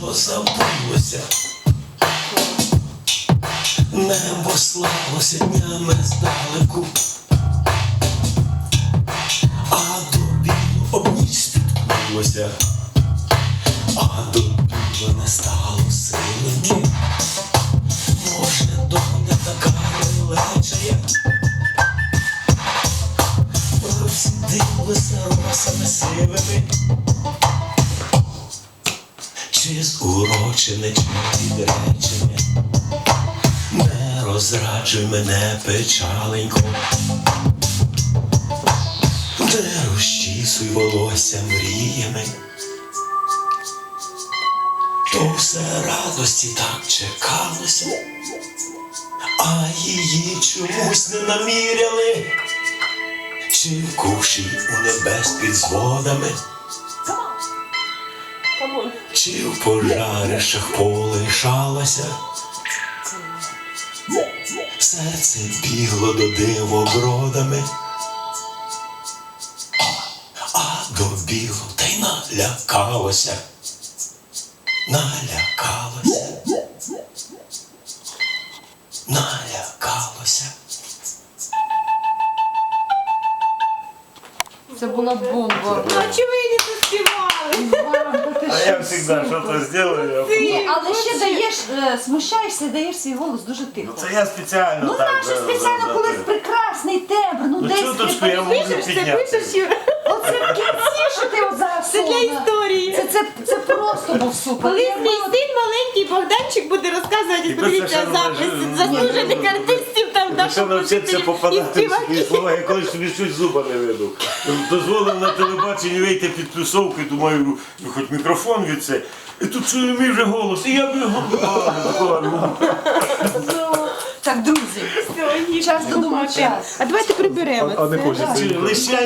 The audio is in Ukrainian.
забулося. Небо славилося днями здалеку, а до білу об ніч спіткнулося, а до біла не стало силеньки. Може, доля така лелечає, розсідилися росами сивими. Чи з урочини, чи відречене, не розраджуй мене печаленько, не розчісуй волосся мріями, то все радості так чекалося, а її чомусь не наміряли, чи в куші у небес під зводами. Чи в пожарищах полишалася? Серце бігло до дивобродами, а до біло та й налякалося, налякалося, налякалося. Це була бомба. Ну, а чого ви? А я всегда что-то сделаю. я- Ні, але ще даєш, е, смущаєшся, даєш свій голос дуже тихо. Це я спеціально Ну так. наше за- спеціально, за- коли прекрасний тембр, ну Ну десь чуточку я можу Пишеш, це підняти. пишеш, Юра? Оце в кінці, що ти от зараз Це для історії. Це, це, це просто був супер. Колись мій син маленький Богданчик буде розказувати, І подивіться це ще запис ж- Ні, артистів там Якщо навчитися попадати в слова, я колись собі щось зуба не видав. Дозволив на телебаченні вийти під плюсовки, думаю, ну, хоч мікрофон від це. І тут чую мій вже голос, і я б його. ну. Так, друзі, час додому час. А давайте приберемо. Лише